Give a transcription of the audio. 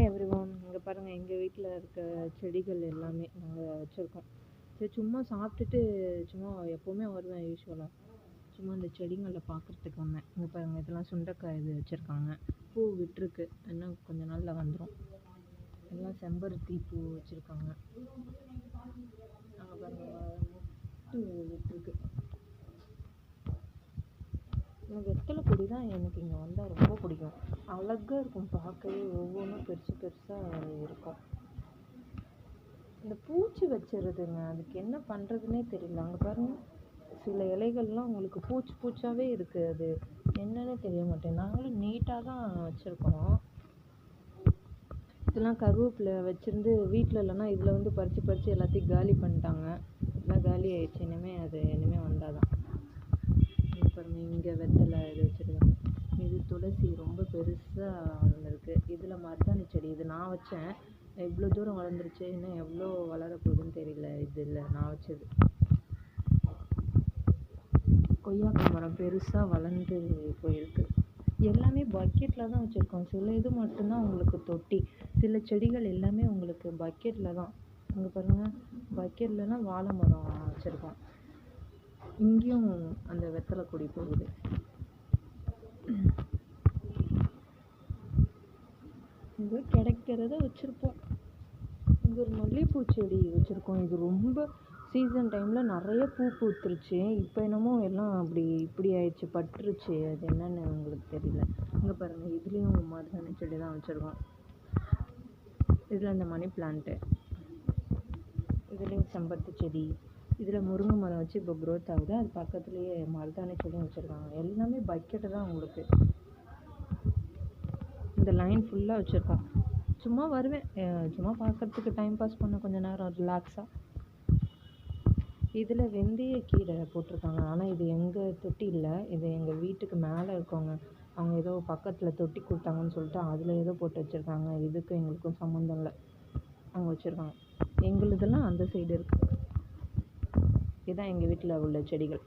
Hi every one இங்கே பாருங்கள் எங்கள் வீட்டில் இருக்க செடிகள் எல்லாமே நாங்கள் வச்சுருக்கோம். சரி சும்மா சாப்பிட்டுட்டு சும்மா எப்போவுமே வருவேன் யூஸ்வலாக சும்மா இந்த செடிங்களை பார்க்குறதுக்கு வந்தேன். இங்கே பாருங்கள் இதெல்லாம் சுண்டைக்காய் இது வச்சுருக்காங்க. பூ விட்டுருக்கு. இன்னும் கொஞ்ச நாளில் வந்துடும் எல்லாம் செம்பருத்தி பூ வச்சுருக்காங்க. அங்கே பாருங்கள் விட்டுருக்கு. எனக்கு வெத்தலை கொடி தான் எனக்கு இங்கே வந்தால் ரொம்ப பிடிக்கும். அழகாக இருக்கும் பார்க்கவே. ஒவ்வொன்றும் பெருசு பெருசாக இருக்கும். இந்த பூச்சி வச்சிருதுங்க. அதுக்கு என்ன பண்ணுறதுனே தெரியல. அங்கே பாருங்கள் சில இலைகள்லாம் உங்களுக்கு பூச்சி பூச்சாகவே இருக்குது அது என்னன்னே தெரிய மாட்டேன் நாங்களும் நீட்டாக தான் வச்சுருக்கோம். இதெல்லாம் கருவேப்பிலை வச்சுருந்து வீட்டில் இல்லைன்னா இதில் வந்து பறித்து பறித்து எல்லாத்தையும் காலி பண்ணிட்டாங்க. எல்லாம் காலி ஆயிடுச்சு. இனிமேல் அது இனிமேல் வந்தால் தான் இங்க பாருங்க இங்கே வெத்தலை இது வச்சுருக்காங்க இது துளசி ரொம்ப பெருசாக வளர்ந்துருக்கு. இதில் மருதாணி செடி இது நான் வச்சேன். எவ்வளோ தூரம் வளர்ந்துருச்சு இன்னும் எவ்வளோ வளர போகுதுன்னு தெரியல. இதில் நான் வச்சது. கொய்யாக்காய் மரம் பெருசாக வளர்ந்து போயிருக்கு. எல்லாமே பக்கெட்டில் தான் வச்சுருக்கோம். சில இது மட்டும்தான் உங்களுக்கு தொட்டி. சில செடிகள் எல்லாமே உங்களுக்கு பக்கெட்டில் தான். இங்கே பாருங்கள் பக்கெட்லனா வாழை மரம் வச்சுருக்கோம். இங்கேயும் அந்த வெத்தலை கொடி போகுது. இங்கே கிடைக்கிறத வச்சுருப்போம். இங்கே ஒரு மல்லிகைப்பூ செடி வச்சுருக்கோம். இது ரொம்ப சீசன் டைமில் நிறைய பூ பூத்துருச்சு. இப்போ என்னமோ எல்லாம் அப்படி இப்படி ஆயிடுச்சு பட்டுருச்சு. அது என்னென்னு உங்களுக்கு தெரியல. இங்கே பாருங்கள் இதுலேயும் மருதாணி செடி தான் வச்சுருக்கோம். இதில் இந்த மணி பிளான்ட்டு இதுலேயும் செம்பருத்தி செடி. இதில் முருங்கை மரம் வச்சு இப்போ க்ரோத் ஆகுது. அது பக்கத்துலேயே மருதாணி செடியும் வச்சுருக்காங்க. எல்லாமே பக்கெட்டு தான் உங்களுக்கு. இந்த லைன் ஃபுல்லாக வச்சுருக்கோம் சும்மா வருவேன். சும்மா பார்க்கறதுக்கு டைம் பாஸ் பண்ண கொஞ்ச நேரம் ரிலாக்ஸாக இதில் வெந்தய கீரை போட்டிருக்காங்க. ஆனால் இது எங்கள் தொட்டி இல்லை. இது எங்கள் வீட்டுக்கு மேலே இருக்கவங்க. அவங்க ஏதோ பக்கத்தில் தொட்டி கொடுத்தாங்கன்னு சொல்லிட்டு அதில் ஏதோ போட்டு வச்சுருக்காங்க. இதுக்கும் எங்களுக்கும் சம்மந்தம் இல்லை. அவங்க வச்சுருக்காங்க. எங்களுதெல்லாம் அந்த சைடு இருக்குது இதுதான் எங்கள் வீட்டில் உள்ள செடிகள்.